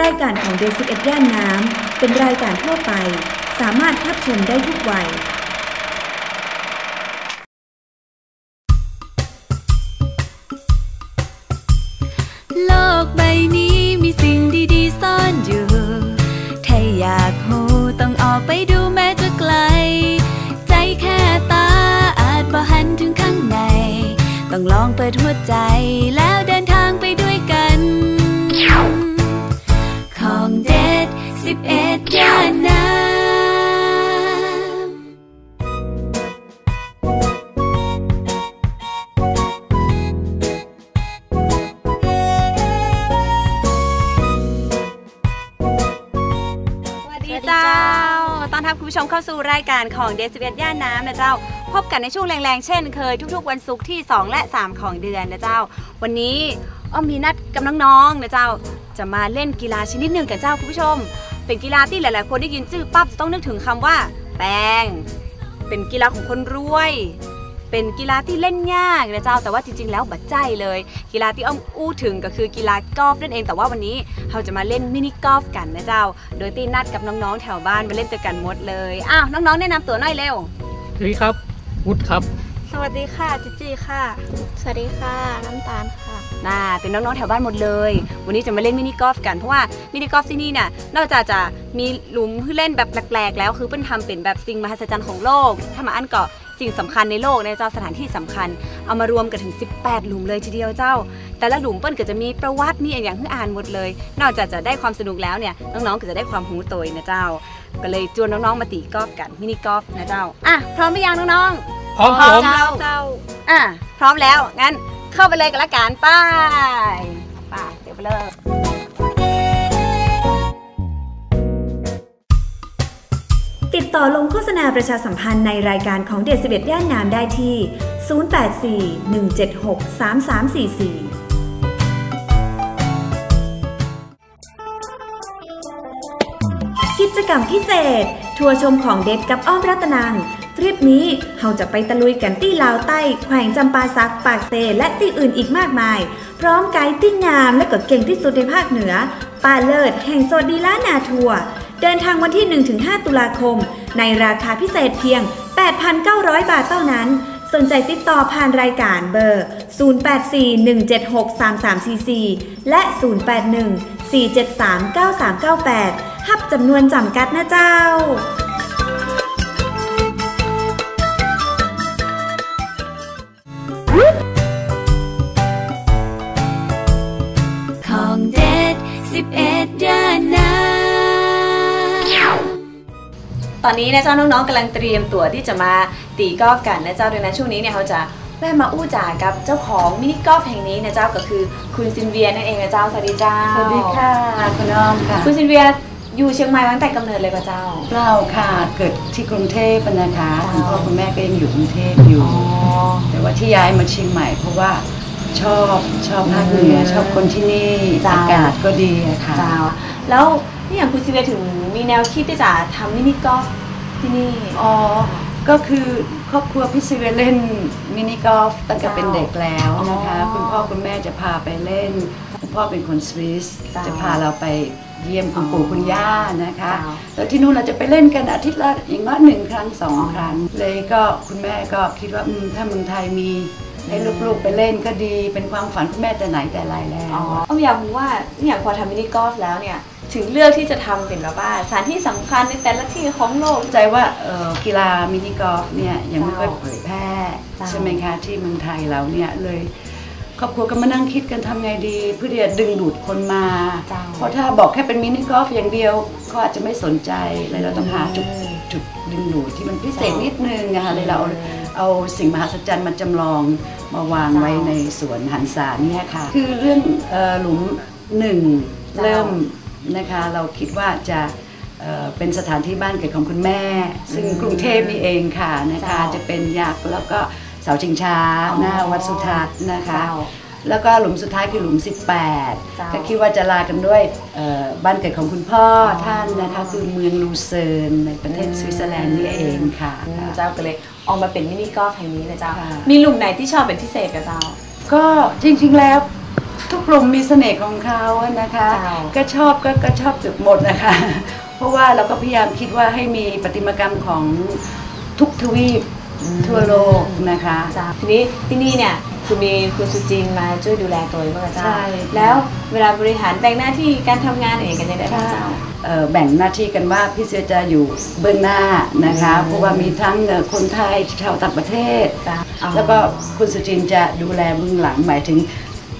รายการของเดซิเอ็ดย่านน้ำเป็นรายการทั่วไป สามารถรับชมได้ทุกวัย ดีเจ้า ตอนรับคุณผู้ชมเข้าสู่รายการของเดซิเบตย่านน้ำนะเจ้า พบกันในช่วงแรงๆ เช่นเคยทุกๆ วันศุกร์ที่ 2 และ 3 ของเดือนนะเจ้า วันนี้อ้อมมีนัดกับน้องๆนะเจ้า จะมาเล่นกีฬาชนิดหนึ่งกันเจ้าคุณผู้ชม เป็นกีฬาที่หลายๆ คนได้ยินชื่อปั๊บต้องนึกถึงคำว่า แป้ง เป็นกีฬาของคนรวย เป็นกีฬาที่เล่นยากนะเจ้าแต่ว่าจริง ๆ แล้วบัดใจเลย กีฬาที่อ้อมอู้ถึงก็คือกีฬากอล์ฟนั่นเองแต่ว่าวันนี้เราจะมาเล่นมินิกอล์ฟกันนะเจ้า โดยตีนัดกับน้องๆแถวบ้านมาเล่นด้วยกันหมดเลยอ้าวน้องๆแนะนำตัวหน่อยเร็วสวัสดีครับวุฒิครับ สวัสดีค่ะจิจีค่ะ สวัสดีค่ะน้ำตาลค่ะน่าเป็นน้องๆแถวบ้านหมดเลย วันนี้จะมาเล่นมินิกอล์ฟกันเพราะว่ามินิกอล์ฟที่นี่เนี่ยนอกจากจะมีหลุมให้เล่นแบบแปลกๆแล้วคือเปิ้นทำเป็นแบบสิ่งมหัศจรรย์ของโลก ถ้ามาอันเกาะ สิ่งสำคัญในโลกนะเจ้าสถานที่สำคัญ เอามารวมกันถึง 18 หลุมเลยทีเดียวเจ้า แต่ละหลุมเปิ้ลก็จะมีประวัติมีอย่างที่อ่านหมดเลย นอกจากจะได้ความสนุกแล้วเนี่ยน้องๆก็จะได้ความหูโตยนะเจ้า ก็เลยชวนน้องๆมาตีกอล์ฟกันมินิกอล์ฟนะเจ้าอะพร้อมหรือยังน้องๆพร้อมครับผมเจ้าเจ้าอะพร้อมแล้วงั้นเข้าไปเลยกันละกันไป้ายป้ายเดี๋ยวไปเลย ต่อลงโฆษณาประชาสัมพันธ์ในรายการของเดซิเบตย่านน้ำได้ที่ 0841763344กิจกรรมพิเศษ ทัวร์ชมของเด็ดกับอ้อมรัตนังทริปนี้เราจะไปตะลุยกันที่ลาวใต้ แขวงจำปาซัก ปากเซและที่อื่นอีกมากมาย พร้อมไกด์ที่งามและก็เก่งที่สุดในภาคเหนือป้าเลิศแห่งโซดีล้านนาทัวร์เดินทางวันที่ 1-5 ตุลาคม ในราคาพิเศษเพียง 8,900 บาทเท่านั้น สนใจติดต่อผ่านรายการเบอร์ 0841763344 และ 0814739398 หับจำนวนจำกัดนะเจ้า ตอนนี้นะเจ้าน้องๆกำลังเตรียมตัวที่จะมาตีกอล์ฟกันนะเจ้าดังนั้นช่วงนี้เนี่ยเขาจะแวะมาอู้จ่ากับเจ้าของมินิกอล์ฟแห่งนี้นะเจ้าก็คือคุณซินเวียนั่นเองนะเจ้าสวัสดีเจ้าสวัสดีค่ะคุณอ้อมค่ะ คุณซินเวียอยู่เชียงใหม่มาตั้งแต่กำเนิดเลยป่ะเจ้าเราค่ะเกิดที่กรุงเทพนะคะอ๋อคุณพ่อคุณแม่ก็ยังอยู่กรุงเทพอยู่ แต่ว่าที่ย้ายมาเชียงใหม่เพราะว่าชอบชอบภาคเหนือชอบคนที่นี่จ้าอากาศก็ดีอะค่ะเจ้าแล้ว นี่อย่างคุณซินเวียถึงมีแนวคิดที่จะทำมินิกอล์ฟที่นี่ อ๋อ ก็คือครอบครัวพี่ซิเวเล่นมินิกอล์ฟตั้งแต่เป็นเด็กแล้วนะคะอ๋อคุณพ่อคุณแม่จะพาไปเล่น คุณพ่อเป็นคนสวิสจ้าจะพาเราไปเยี่ยมคุณปู่คุณย่านะคะจ้าแล้วที่นู่นเราจะไปเล่นกันอาทิตย์ละอย่างน้อยหนึ่งครั้งสองครั้ง เลยก็คุณแม่ก็คิดว่าอืมถ้าเมืองไทยมีให้ลูกๆไปเล่นก็ดี เป็นความฝันคุณแม่แต่ไหนแต่ไรแล้วอ๋อเอาอยากรู้ว่านี่อย่างพอทำมินิกอล์ฟแล้วเนี่ย ถึงเลือกที่จะทำเป็นแบบว่าสถานที่สำคัญในแต่ละที่ของโลกเข้ใจว่าเอ่อกีฬามินิกอล์ฟเนี่ยยังไม่ค่อยเผยแพร่ใช่ไหมคะที่เมืองไทยเราเนี่ยเลยครอบครัวก็มานั่งคิดกันทำไงดี เพื่อที่จะดึงดูดคนมา เพราะถ้าบอกแค่เป็นมินิกอล์ฟอย่างเดียวเขาอาจจะไม่สนใจเลยเราต้องหาจุดจุดดึงดูดที่มันพิเศษนิดนึงนะคะเลยเราเอาสิ่งมหัศจรรย์มาจำลองมาวางไว้ในสวนหันษาเนี่ยค่ะ คือเรื่องหลุมหนึ่งเริ่ม นะคะ เราคิดว่าจะเอ่อเป็นสถานที่บ้านเกิดของคุณแม่ ซึ่งกรุงเทพนี่เองค่ะนะคะเจ้า จะเป็นยักษ์แล้วก็เสาชิงช้าอ๋อหน้าวัดสุทัศน์นะคะ เจ้า แล้วก็หลุมสุดท้ายคือหลุมเจ้า18 ก็คิดว่าจะลากันด้วยเอ่อบ้านเกิดของคุณพ่ออท่านนะคะ คือเมืองลูเซิร์นในประเทศสวิตเซอร์แลนด์นี่เองค่ะ อืมเจ้าก็เลยออกมาเป็นมินิกอล์ฟแห่งนี้นะเจ้า ค่ะ มีหลุมไหนที่ชอบเป็นพิเศษกับเจ้า ก็จริงๆแล้ว ทุกกลุ่มมีเสน่ห์ของเขาอะนะคะเจ้าก็ชอบก็ก็ชอบเกือบหมดนะคะ เพราะว่าเราก็พยายามคิดว่าให้มีประติมากรรมของทุกทวีปทั่วโลกนะคะจ้าทีนี้ที่นี่เนี่ยคือมีคุณสุจินมาช่วยดูแลตัวเองบ้างเจ้าใช่แล้วเวลาบริหารแบ่งหน้าที่การทำงานเองกันยังไงบ้างเจ้าเอ่อแบ่งหน้าที่กันว่าพี่เสือจะอยู่เบื้องหน้านะคะ เพราะว่ามีทั้งเอ่อคนไทยชาวต่างประเทศจ้ะอ๋อแล้วก็คุณสุจินจะดูแลเบื้องหลังหมายถึง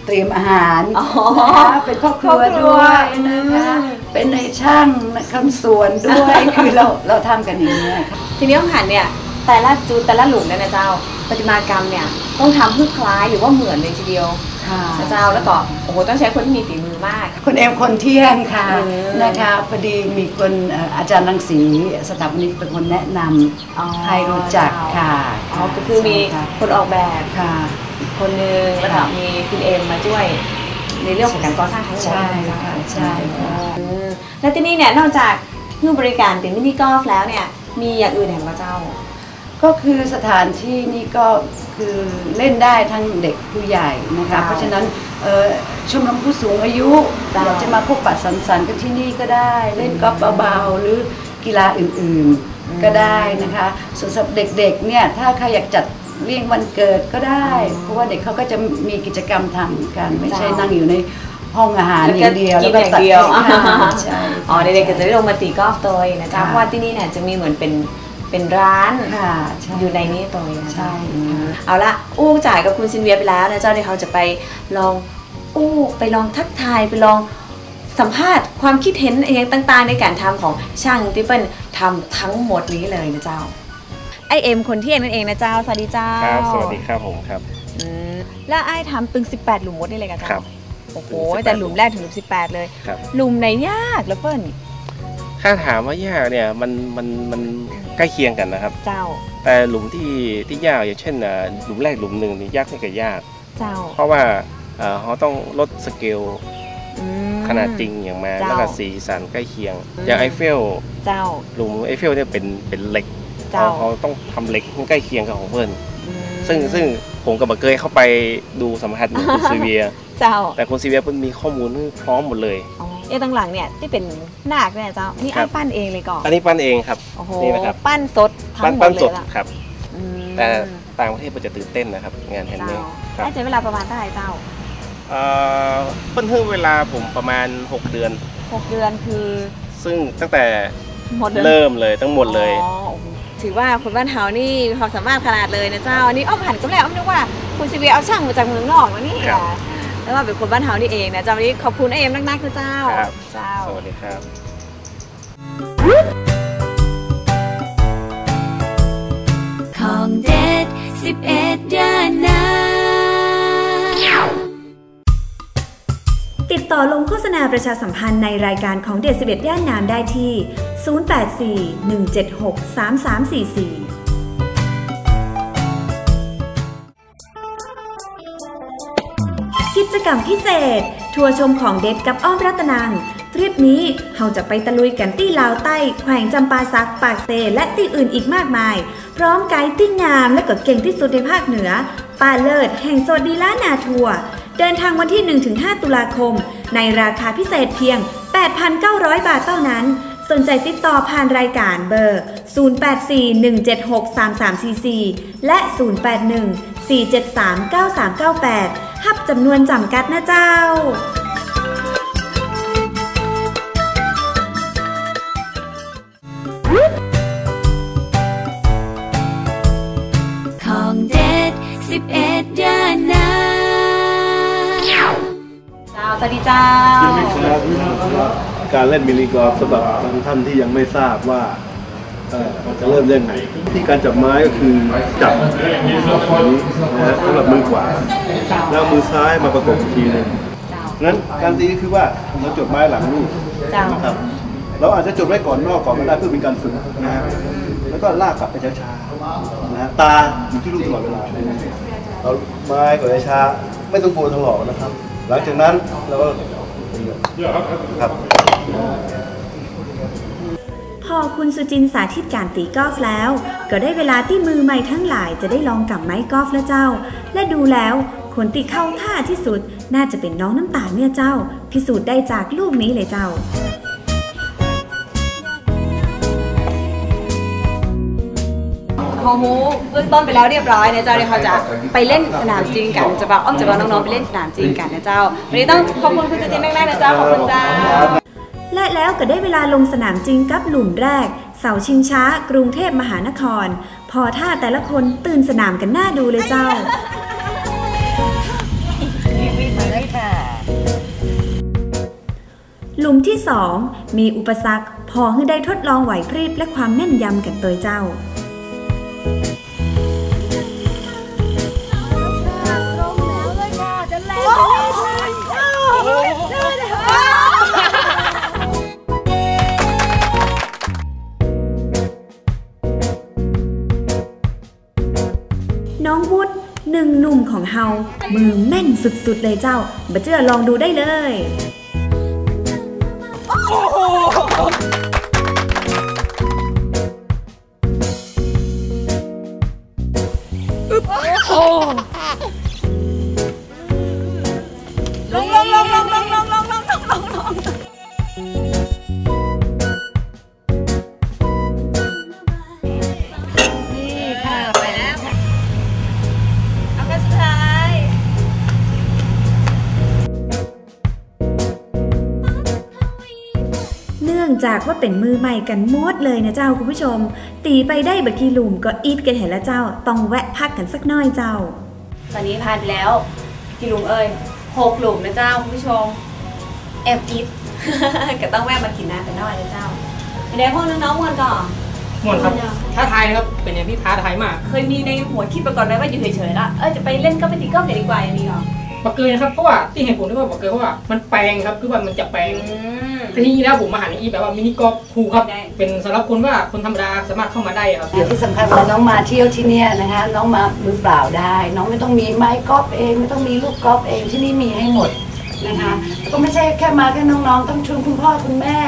เตรียมอาหารอ๋อนะคะเป็นพ่อครัวพ่อครัวด้วยนะคะอืมเป็นในช่างคำสวนด้วยคือเราเราทำกันอย่างนี้ยค่ะทีนี้ต้องหันเนี่ยแต่ละจุดแต่ละหลุมเนี่ยนะเจ้าประติมากรรมเนี่ยต้องทำให้คล้ายหรือว่าเหมือนเลยทีเดียวค่ะนะเจ้าแล้วก็โอ้โหต้องใช้คนที่มีฝีมือมากคุณเอ็มคนเที่ยงค่ะอืมนะคะพอดีมีคนเอ่ออาจารย์รังสีสถาปนิกเป็นคนแนะนำอ๋อให้รู้จักค่ะอ๋อก็คือมีใช่ค่ะคนออกแบบค่ะอีก คนนึงแล้วก็ค่ะมีคุณเอ็มมาช่วย ในเรื่องของการก่อสร้างทั้งหมดใช่นะเจ้าค่ะใช่ค่ะอืมแล้วที่นี่เนี่ยนอกจากเพื่อบริการเป็นมินิกอล์ฟแล้วเนี่ยมีอย่างอื่นแห่งพระเจ้า ก็คือสถานที่นี่ก็คือเล่นได้ทั้งเด็กผู้ใหญ่นะคะจ้าเพราะฉะนั้นเอ่อชมรมผู้สูงอายุจ้าอยากจะมาพบปะสังสรรค์กันที่นี่ก็ได้ เล่นกอล์ฟเบาๆหรือกีฬาอื่นๆก็ได้นะคะส่วนสำหรับเด็กๆเนี่ยถ้าใครอยากจัด เลี้ยงวันเกิดก็ได้ เพราะว่าเด็กเขาก็จะมีกิจกรรมทำกันไม่ใช่นั่งอยู่ในห้องอาหารอย่างเดียวกินอย่างเดียวแล้วก็ตัดใช่อ๋อเด็กๆก็จะได้ลงมาตีกอล์ฟตัวเองนะจ๊ะค่ะเพราะว่าที่นี่เนี่ยจะมีเหมือนเป็นเป็นร้านค่ะใช่อยู่ในนี้ตัวเองนะใช่จ๊ะอืมเอาละอู้จ่ายกับคุณซินเวียไปแล้วนะเจ้าเดี๋ยวเขาจะไปลองอู้ไปลองทักทายไปลองสัมภาษณ์ความคิดเห็นอย่างต่างๆ ในการทำของช่างที่เป็นทำทั้งหมดนี้เลยนะเจ้า ไอเอ็มคนเที่ยงนั่นเองนะเจ้าสวัสดีเจ้าครับสวัสดีครับผมครับอืมแล้วไอ้ทำตึง 18 หลุมมดนี่เลยกันครัเจ้าบโอ้โหตึง18แต่หลุมแรกถึงหลุม 18 เลยครับหลุมไหนยากแล้วเปิ้ลถ้าถามว่ายากเนี่ยมันมันมันใกล้เคียงกันนะครับ เจ้า แต่หลุมที่ที่ยากอย่างเช่นอ่าหลุมแรกหลุมหนึ่งนี่ยากไม่กับยากเจ้า เพราะว่าอ่าเขาต้องลดสเกลอืมขนาดจริงอย่างมาเจ้าแล้วก็สีสันใกล้เคียงอืมอย่างไอเฟลเจ้าหลุมไอเฟลเนี่ยเป็นเป็นเหล็ก เจ้าเขาเขาต้องทำเหล็กให้ใกล้เคียงกับของเพื่อนอืมซึ่งซึ่งผมกับบักเกยเข้าไปดูสัมผัสเหมือนคุณซีเวีย เจ้า แต่คุณซีเวียเพิ่นมีข้อมูลพร้อมหมดเลยอ๋อเอ้ตั้งหลังเนี่ยที่เป็นนาคเนี่ยเจ้า นี่ครัไอ้บปั้นเองเลยก่อน อันนี้ปั้นเองครับโอ้โหนี่นะครับ ปั้นสดทั้ปั้นงหมปั้ดนเลสยดล่ะครับอืมแต่ต่างประเทศมันจะตื่นเต้นนะครับ งานแฮนด์เมเจ้าดครับได้ใช้เวลาประมาณเท่าไหร่เจ้าเอ่อเพิ่นเพิ่งเวลาผมประมาณ 6 เดือนหกเดือนคือ ซึ่งตั้งแต่หมดเลยเริ่มเลยทั้งหมดเลยอ๋อโอ้โห ถือว่าคนบ้านเฮานี่มีความสามารถขนาดเลยนะเจ้าอันนี้อ้อมหันก็แล้วอ้อมนึกว่าคุณซีเวียเอาช่างมาจากเมืองนอกนะนี่ครับ แล้วว่าเป็นคนบ้านเฮานี่เองนะเจ้าวันนี้ขอบคุณไอเอ็มนักๆคือเจ้าครับ เจ้า สวัสดีครับของเด็ดสิบเอ็ดย่านน้ติ ต่อลงโฆษณาประชาสัมพันธ์ในรายการของเดช11ย่านน้ำได้ที่ 084 176 3344กิจกรรมพิเศษ ทัวร์ชมของเด็ดกับอ้อมรัตนังทริปนี้เราจะไปตะลุยกันที่ลาวใต้ แขวงจำปาซัก ปากเซ และที่อื่นอีกมากมาย พร้อมไกด์ที่งามและก็เก่งที่สุดในภาคเหนือป้าเลิศแห่งโซดีล้านนาทัวร์เดินทางวันที่ 1-5 ตุลาคม ในราคาพิเศษเพียง 8,900 บาทเท่านั้น สนใจติดต่อผ่านรายการเบอร์ 0841763344 และ 081-473-9398 หับจำนวนจำกัดนะเจ้า วัสดีเจ้าการเล่นมินิกอล์ฟสำหรับบางท่านที่ยังไม่ทราบว่าเอ่อจะเริ่มเล่นไหนที่การจับไม้ก็คือจับแบบนี้นะฮะสำหรับมือขวาแล้วมือซ้ายมาประกบอีกทีหนึงเจ้างั้นการตีก็คือว่าเราจดไม้หลังลูกนะครับเราอาจจะจดไว้ก่อนนอกก่อนก็ได้เพื่อเป็นการฝึกนะฮะแล้วก็ลากกลับไปช้าๆนะฮะตาอยู่ที่ลูกตลอดเวลาเราไม้ก่อนช้าไม่ต้องกลัวถลอกนะครับ หลังจากนั้นเราก็ครับพอคุณสุจินสาธิตการตีกอล์ฟแล้ว ก็ได้เวลาที่มือใหม่ทั้งหลายจะได้ลองกับไม้กอล์ฟแล้วเจ้า และดูแล้วคนที่เข้าท่าที่สุดน่าจะเป็นน้องน้ำตาลเนี่ยเจ้า พิสูจน์ได้จากลูกนี้เลยเจ้า ฮมูเบื้องต้นไปแล้วเรียบร้อยนะเจ้าเดี๋ยวเขาจะไปเล่นสนามจริงกันจะบอกอ้อมจะบอกน้องๆไปเล่นสนามจริงกันนะเจ้าวันนี้ต้องขอบคุณคุณจุตินมากๆนะเจ้าขอบคุณเจ้าและแล้วก็ได้เวลาลงสนามจริงกับหลุมแรก เสาชิงช้า กรุงเทพมหานคร พอท่าแต่ละคนตื่นสนามกันหน้าดูเลยเจ้าหลุมที่2มีอุปสรรค พอให้ได้ทดลองไหวพริบและความแม่นยำกันตัวเจ้า มือแม่นสุดๆเลยเจ้าบัเจือลองดูได้เลย โอ้ จากว่าเป็นมือใหม่กันหมดเลยนะเจ้าคุณผู้ชม ตีไปได้บักทีหลุมก็อีดกันเห็นแล้วเจ้า ต้องแวะพักกันสักหน้อยเจ้า ตอนนี้ผ่านไปแล้วกี่หลุมเอ่ยหกหลุมนะเจ้าคุณผู้ชมแอบอิดก็ต้องแวะมากินน้ำกันหน่อยนะเจ้าเป็นไงพวกน้องๆมวนก่อนหมดครับท้าทายนะครับเป็นอย่างที่ท้าทายมาก เคยมีในหัวคิดไปก่อนไหมว่าอยู่เฉยๆแล้วเออจะไปเล่นก็ไปตีกอล์ฟกันดีกว่าอย่างนี้เหรอ บักเกยนะครับเพราะว่าที่เห็นผมที่ว่าบักเกยเพราะว่ามันแปลงครับคือว่ามันจะแปลงอืมแต่ที่นี่แล้วผมมาหาในอีแบบว่ามินิกอล์ฟคูลครับได้เป็นสำหรับคนว่าคนธรรมดาสามารถเข้ามาได้ครับที่สำคัญเวลาน้องมาเที่ยวที่เนี่ยนะคะ น้องมามือเปล่าได้ น้องไม่ต้องมีไม้กอล์ฟเองไม่ต้องมีลูกกอล์ฟเองที่นี่มีให้หมดนะคะแล้วก็ไม่ใช่แค่มาแค่น้องๆ ต้องชวนคุณพ่อคุณแม่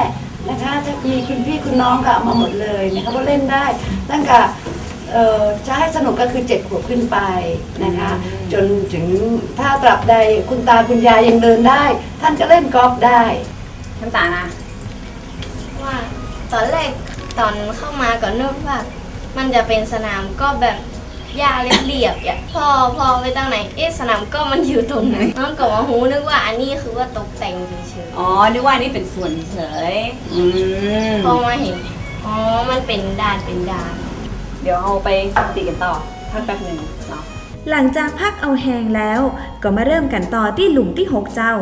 นะคะถ้ามีคุณพี่คุณน้องก็เอามาหมดเลยนะคะก็เล่นได้ตั้งแต่ เอ่อจะให้สนุกก็คือเจ็ดขวบขึ้นไปนะคะ จนถึงถ้าตราบใดคุณตาคุณยายยังเดินได้ ท่านก็เล่นกอล์ฟได้น้ำตาลนะว่าตอนแรกตอนเข้ามาก็นึกว่า มันจะเป็นสนามก็แบบหญ้าเรียบๆอะพอพอไปตั้งไหน เอ๊ะสนามก็มันอยู่ตรงไหนน้องก็มาหูนึกว่าอันนี้คือว่าตกแต่งเฉยอ๋อ นึกว่านี่เป็นส่วนเฉยอืมๆพอมาเห็น อ๋อ มันเป็นด้านเป็นด้าน เดี๋ยวเอาไปตีกันต่อพักแป๊บหนึ่งเนาะหลังจากพักเอาแหงแล้ว ก็มาเริ่มกันต่อที่หลุมที่ 6 เจ้า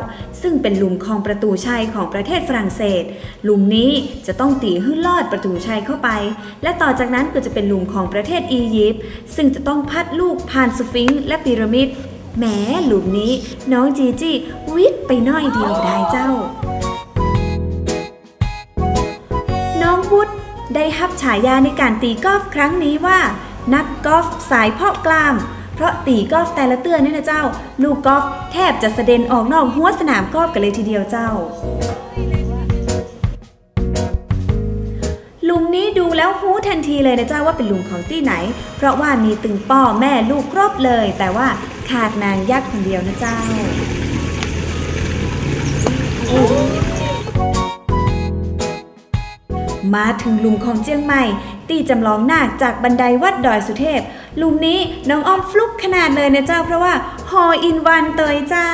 ซึ่งเป็นหลุมของประตูชัยของประเทศฝรั่งเศส หลุมนี้จะต้องตีให้ลอดประตูชัยเข้าไป และต่อจากนั้นก็จะเป็นหลุมของประเทศอียิปต์ซึ่งจะต้องพัดลูกผ่านสฟิงค์และพีระมิดแหมหลุมนี้ น้องจีจี้วิทย์ไปน้อยเดียวได้เจ้า ได้ฮับฉายาในการตีกอล์ฟครั้งนี้ว่า นักกอล์ฟสายเพาะกล้าม เพราะตีกอล์ฟแต่ละเตือนเนี่ยนะเจ้า ลูกกอล์ฟแทบจะเสด็นออกนอกหัวสนามกอล์ฟกันเลยทีเดียวเจ้าหลุมนี้ดูแล้วฮู้ทันทีเลยนะเจ้าว่าเป็นหลุมของที่ไหน เพราะว่ามีตึงป้อแม่ลูกครบเลย แต่ว่าขาดนางยักษ์คนเดียวนะเจ้า มาถึงหลุมของเจียงใหม่ ตีจำลองนาคจากบันไดวัดดอยสุเทพ หลุมนี้น้องอ้อมฟลุกขนาดเลยนะเจ้าเพราะว่าฮออินวันเตยเจ้า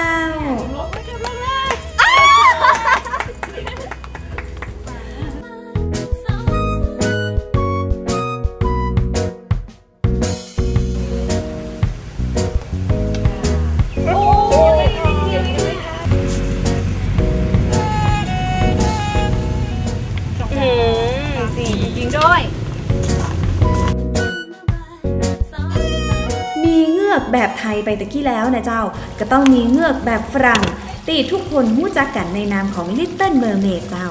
ไทยไปตะกี้แล้วนะเจ้า ก็ต้องมีเงือกแบบฝรั่งตีทุกคนหู้จักกันในนามของ Little Mermaid เจ้า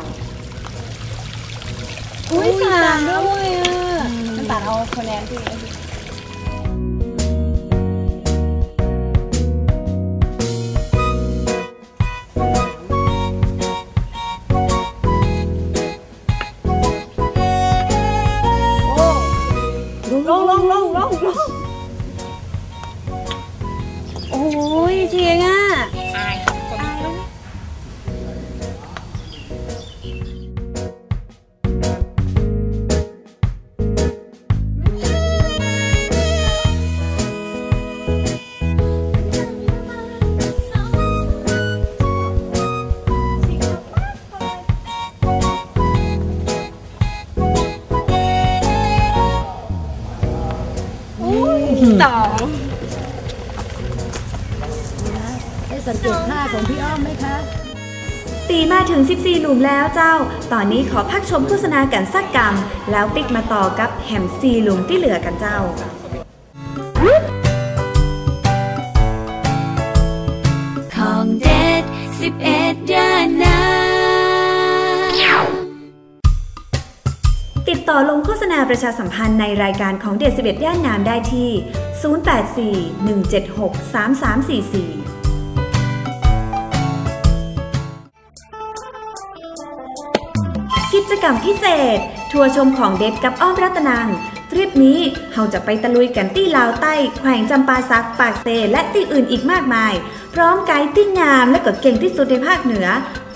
อุ้ยสามด้วยอะน้ำตาลเอาคะแนนที่ ตีมาถึง 14 หลุมแล้วเจ้า ตอนนี้ขอพักชมโฆษณากันสักกรรม แล้วปิกมาต่อกับแฮมซีหลุมที่เหลือกันเจ้า ของเด็ดสิบเอ็ดย่านน้ติดต่อลงโฆษณาประชาสัมพันธ์ในรายการของเดซิเบตย่านน้ำได้ที่ 084 176 3344 รรมพิเศษ ทัวร์ชมของเด็ดกับอ้อมรัตนัง ทริปนี้เราจะไปตะลุยกันที่ลาวใต้ แขวงจำปาซัก ปากเซ และที่อื่นอีกมากมาย พร้อมไกด์ที่งามและก็เก่งที่สุดในภาคเหนือ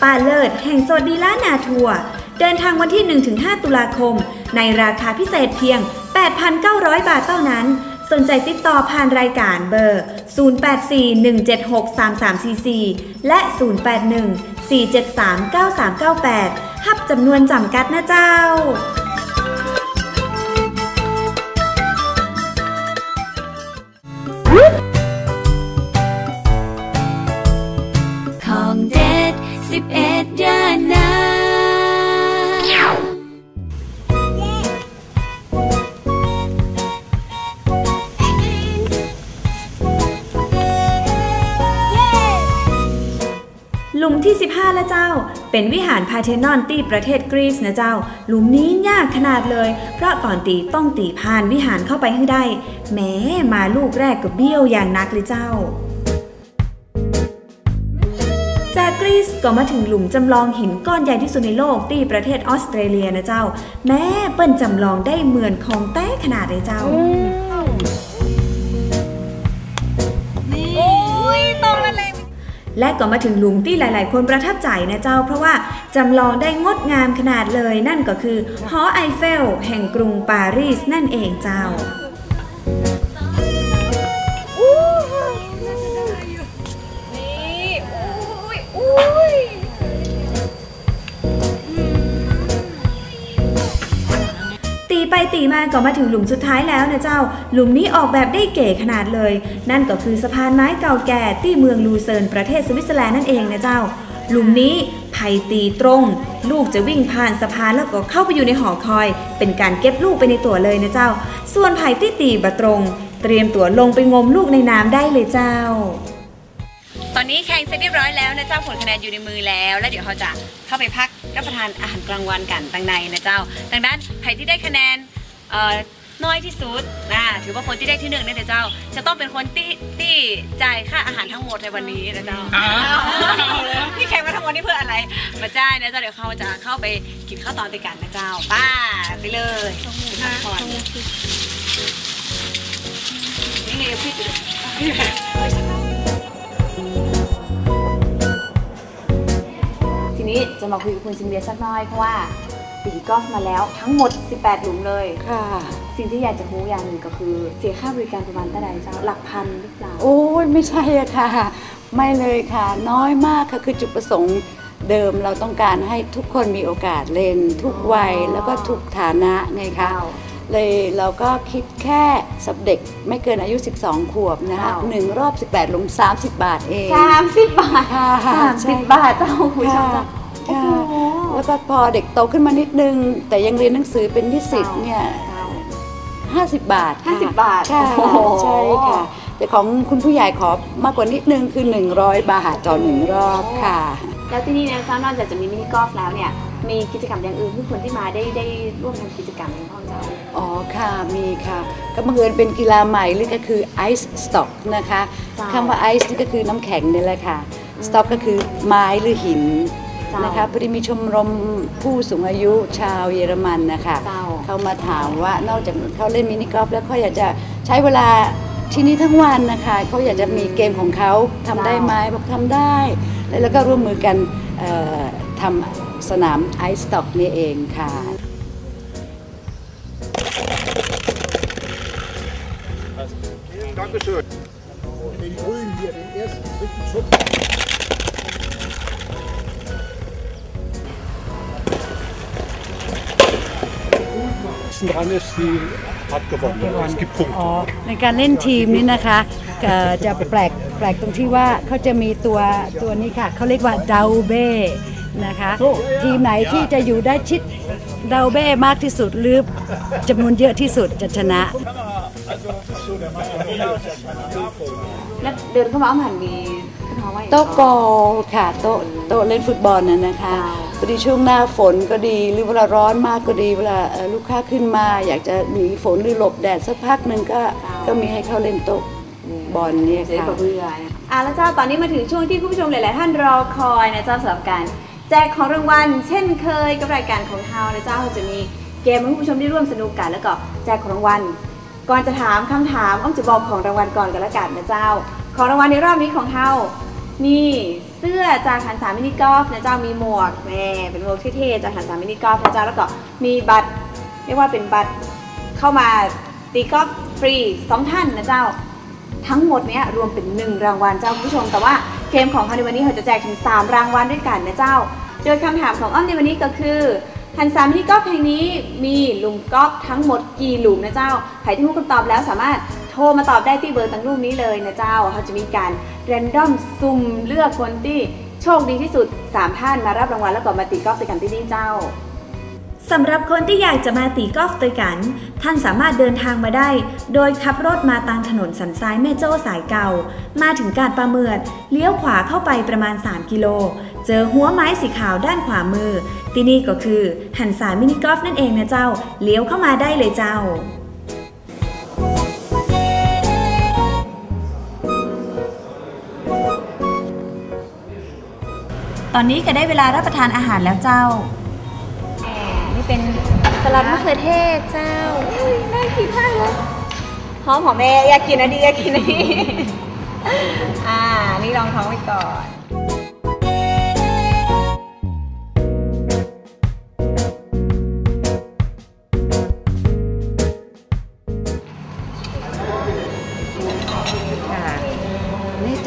ป้าเลิศแห่งโซดีล้านนาทัวร์เดินทางวันที่ 1-5 ตุลาคม ในราคาพิเศษเพียง 8,900 บาทเท่านั้นสนใจติดต่อผ่านรายการเบอร์ 0841763344 และ 4739398 หับจำนวนจำกัดนะเจ้า ที่ 15 แล้วเจ้า เป็นวิหารพาเทนอนตีประเทศกรีซนะเจ้า หลุมนี้ยากขนาดเลย เพราะก่อนตีต้องตีผ่านวิหารเข้าไปให้ได้ แม้มาลูกแรกก็เบี้ยวอย่างนักเลยเจ้า จากกรีซก็มาถึงหลุมจำลองหินก้อนใหญ่ที่สุดในโลกที่ประเทศออสเตรเลียนะเจ้า แม้เปิ้นจำลองได้เหมือนของแต้ขนาดเลยเจ้าโอ้ยตรงนั้นเลย และก็มาถึงหลุมที่หลาย ๆ คนประทับใจนะเจ้า เพราะว่าจำลองได้งดงามขนาดเลย นั่นก็คือหอไอเฟล แห่งกรุงปารีสนั่นเองเจ้า ตีไปตีมาก็มาถึงหลุมสุดท้ายแล้วนะเจ้า หลุมนี้ออกแบบได้เก๋ขนาดเลย นั่นก็คือสะพานไม้เก่าแก่ที่เมืองลูเซิร์นประเทศสวิตเซอร์แลนด์นั่นเองนะเจ้า หลุมนี้ไผ่ตีตรง ลูกจะวิ่งผ่านสะพานแล้วก็เข้าไปอยู่ในหอคอย เป็นการเก็บลูกไปในตัวเลยนะเจ้า ส่วนไผ่ที่ตีบะตรง เตรียมตัวลงไปงมลูกในน้ำได้เลยเจ้า ตอนนี้แข่งเสร็จเรียบร้อยแล้วนะเจ้าผลคะแนนอยู่ในมือแล้ว แล้วเดี๋ยวเราจะเข้าไปพัก รับประทานอาหารกลางวันกันตังในนะเจ้าดังนั้นใครที่ได้คะแนนเอ่อน้อยที่สุดนะถือว่าคนที่ได้ที่หนึ่งนะเจ้า จะต้องเป็นคนที่ที่จ่ายค่าอาหารทั้งหมดในวันนี้นะเจ้าที่แข่งมาทั้งหมดนี่เพื่ออะไร มาจ่ายนะเจ้าเดี๋ยวเขาจะเข้าไปกินข้าวตอนด้วยกันนะเจ้าป้าไปเลยพักผ่อนนี่ไงพี่ นี้จะมาคุยกับคุณซินเวียสักหน้อยเพราะว่าตีกอล์ฟมาแล้วทั้งหมด 18 หลุมเลย ค่ะ สิ่งที่อยากจะรู้อย่างหนึ่งก็คือ เสียค่าบริการประมาณเท่าไหร่เจ้าหลักพันหรือเปล่า โอ้ยไม่ใช่อะค่ะ ไม่เลยค่ะ น้อยมากค่ะ คือจุดประสงค์เดิมเราต้องการให้ทุกคนมีโอกาสเล่นทุกวัย แล้วก็ทุกฐานะไงคะว้าวเลยเราก็คิดแค่สับเด็กไม่เกินอายุ 12 ขวบนะคะว้าวหนึ่งรอบ 18หลุม 30 บาทเองสามสิบบาทค่ะสามสิบบาทเจ้าคุณผู้ชมค่ะเจ้า ค่ะโอ้โหแล้วก็พอเด็กโตขึ้นมานิดนึง แต่ยังเรียนหนังสือเป็นนิสิตเนี่ยเจ้า50บาทค่ะ50บาทค่ะโอ้โหใช่ค่ะ แต่ของคุณผู้ใหญ่ขอมากกว่านิดนึงคือ 100 บาทต่อหนึ่งรอบค่ะ แล้วที่นี่นะเจ้านอกจากจะมีมินิกอล์ฟแล้วเนี่ยมีกิจกรรมอย่างอื่นที่คนที่มาได้ได้ร่วมทำกิจกรรมในห้องเจ้าอ๋อค่ะมีค่ะ ก็บังเอิญเป็นกีฬาใหม่หรือก็คือไอซ์สต็อกนะคะจ้าคำว่าไอซ์นี่ก็คือน้ำแข็งนี่แหละค่ะสต็อกก็คือไม้หรือหินจ้า นนะคะพอดีมีชมรมผู้สูงอายุชาวเยอรมันนะคะเจ้า เขามาถามว่านอกจากเขาเล่นมินิกอล์ฟแล้วเขาอยากจะใช้เวลาที่นี่ทั้งวันนะคะเขาอยากจะมีเกมของเขาทำได้ไหมบอกทำได้ แล้วแล้วก็ร่วมมือกันเอ่อทำสนามไอซ์สต็อกนี่เองค่ะ Dankeschön. Den grünen hier, den ersten richtig Schutz. dran ist, die hat gewonnen. Es gibt Punkte. ในการเล่นทีมนี้นะคะเอ่อจะแปลกแปลกตรงที่ว่าเขาจะมีตัวตัวนี้ค่ะเขาเรียกว่าดาวเบ้นะคะ ทีมไหนที่จะอยู่ได้ชิดเดาเบ้มากที่สุดหรือจำนวนเยอะที่สุดจะชนะ แล้วเดินเข้ามาอ้อมหันมีคุณท้องว่าอย่างไร โต๊ะกอลค่ะโต๊ะโต๊ะเล่นฟุตบอลน่ะนะคะ พอดีช่วงหน้าฝนก็ดี หรือเวลาร้อนมากก็ดีเวลาเอ่อลูกค้าขึ้นมา อยากจะหนีฝนหรือหลบแดดสักพักหนึ่งก็ก็มีให้เขาเล่นโต๊ะบอลเนี่ยเจ๊ค่ะปะเบื่อนะอะแล้วเจ้าตอนนี้มาถึงช่วงที่คุณผู้ชมหลาย ๆ ท่านรอคอยนะเจ้าสำหรับการแจกของรางวัลเช่นเคยกับรายการของเฮานะเจ้าเราจะมีเกมให้คุณผู้ชมได้ร่วมสนุกกันแล้วก็แจกของรางวัลก่อนจะถามคำถามอ้อมจะบอกของรางวัลก่อนกันละกันนะเจ้า ของรางวัลในรอบนี้ของเฮานี่ เสื้อจากหันสามมินิกอล์ฟนะเจ้ามีหมวกแหม่เป็นหมวกเท่ๆจากหันสามมินิกอล์ฟนะเจ้าแล้วก็มีบัตรเรียกว่าเป็นบัตรเข้ามาตีกอล์ฟฟรีสองท่านนะเจ้า ทั้งหมดเนี้ยรวมเป็น1รางวัลเจ้าคุณผู้ชม แต่ว่าเกมของเขาในวันนี้เราจะแจกถึง 3 รางวัลด้วยกันนะเจ้า โดยคำถามของอ้อมในวันนี้ก็คือ หันสามที่กอล์ฟแห่งนี้มีหลุมกอล์ฟทั้งหมดกี่หลุมนะเจ้าใครที่รู้คำตอบแล้วสามารถโทรมาตอบได้ที่เบอร์ตั้งรูปนี้เลยนะเจ้าเขาจะมีการเรนดอมสุ่มเลือกคนที่โชคดีที่สุด 3 ท่านมารับรางวัลแล้วก็มาตีกอล์ฟด้วยกันที่นี่เจ้าสำหรับคนที่อยากจะมาตีกอล์ฟด้วยกัน ท่านสามารถเดินทางมาได้ โดยขับรถมาตามถนนสันทรายแม่โจ้สายเก่า มาถึงกาดปลาเมือดเลี้ยวขวาเข้าไปประมาณ 3 กิโล เจอหัวไม้สีขาวด้านขวามือ ที่นี่ก็คือ หันสายมินิกอล์ฟนั่นเองนะเจ้า เลี้ยวเข้ามาได้เลยเจ้าตอนนี้ก็ได้เวลารับประทานอาหารแล้วเจ้า นี่เป็นสลัดมะเขือเทศเจ้า อุ้ยน่ากินมากเลยหอมหอมแม่อยากกินอันนี้อยากกินอันนี้อ่า นี่ลองท้องไว้ก่อน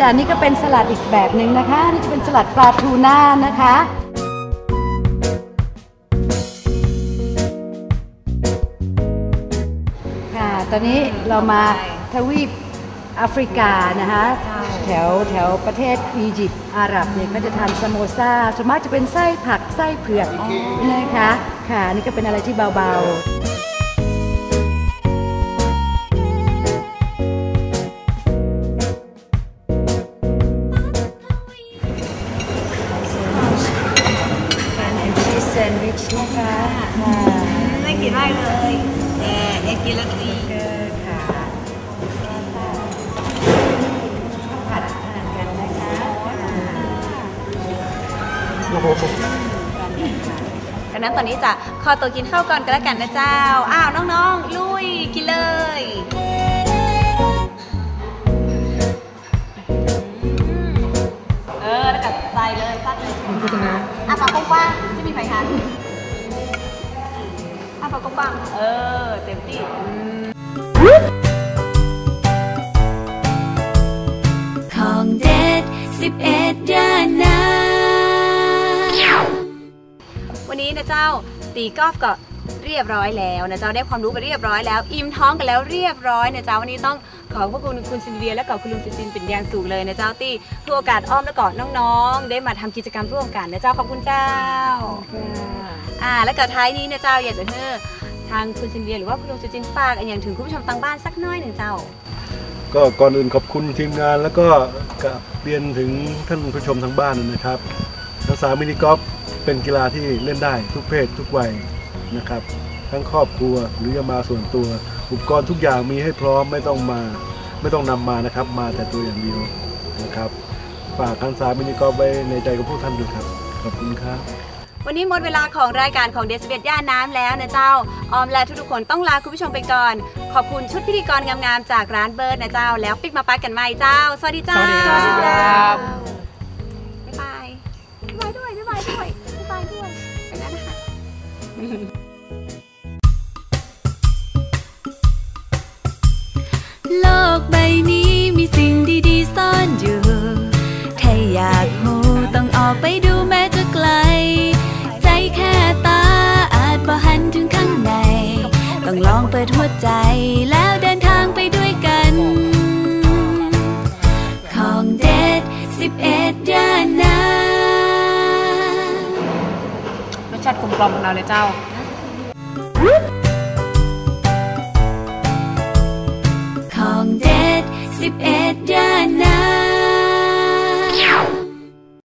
จานนี้ก็เป็นสลัดอีกแบบหนึ่งนะคะนี่จะเป็นสลัดปลาทูน่านะคะค่ะตอนนี้เรามาทวีปแอฟริกานะคะแถวแถวประเทศอียิปต์อาหรับเนี่ยก็จะทานสโมซาส่วนมากจะเป็นไส้ผักไส้เผือกนะคะค่ะนี่ก็เป็นอะไรที่เบาๆ กินมากเลยแต่เอ็กกินแล้วดีเกอร์ค่ะผัดทานกันนะคะดังนั้นตอนนี้จะขอตัวกินข้าวก่อนกันแล้วกันนะเจ้า อ้าวน้องๆ ลุยกินเลยเออแล้วกัดใส่เลยซัดเลยอะปากกว้างๆจะมีไฟทันอะปา กกว้างๆเออ เต็มที่ของเด็ดสิบเอ็ดย่านน้วันนี้นะเจ้าตีกอล์ฟก็ เรียบร้อยแล้วนะเจ้าได้ความรู้ไปเรียบร้อยแล้ว อิ่มท้องกันแล้วเรียบร้อยนะเจ้าวันนี้ต้องขอบพระคุณคุณซินเวียและกับคุณลุงซินซินเป็นอย่างสูงเลยนะเจ้าที่ทุกโอกาสอ้อมและก่อนน้องๆ ได้มาทำกิจกรรมร่วมกันนะเจ้าขอบคุณเจ้าอ่าแล้วก็ท้ายนี้นะเจ้าอยากจะให้ทางคุณซินเวียหรือว่าคุณลุงซินซินฝากอย่างถึงคุณผู้ชมทางบ้านสักหน้อยหนึ่งเจ้า ก็ก่อนอื่นขอบคุณทีมงานแล้วก็กราบเรียนถึงท่านผู้ชมทางบ้านนะครับทักษะมินิกอล์ฟเป็นกีฬาที่เล่นได้ทุกเพศทุกวัย นะครับ ทั้งครอบครัวหรือจะมาส่วนตัว อุปกรณ์ทุกอย่างมีให้พร้อมไม่ต้องมา ไม่ต้องนำมานะครับ มาแต่ตัวอย่างเดียวนะครับ ฝากทักษะมินิกอล์ฟไว้ในใจกับพวกท่านด้วยครับขอบคุณครับวันนี้หมดเวลาของรายการของเดซเบตย่าน้ำแล้วนะเจ้า ออมและทุกๆคนต้องลาคุณผู้ชมไปก่อน ขอบคุณชุดพิธีกรงามๆจากร้านเบิร์ดนะเจ้า แล้วปิกมาปัดกันใหม่เจ้า สวัสดีเจ้า สวัสดีครับบ๊ายบายบ๊ายบายด้วยบ๊ายบายด้วยบ๊ายบายด้วยไปแล้วนะคะ โลกใบนี้มีสิ่งดีๆซ่อนอยู่ ถ้าอยากหูต้องออกไปดูแม้จะไกล ใจแค่ตาอาจบ่หันถึงข้างใน ต้องลองเปิดหัวใจแล้วเดินทางไปด้วยกัน ของเด็ดสิบเอ็ดยานารสชาติกลมกล่อมของเราเลยเจ้า 11 now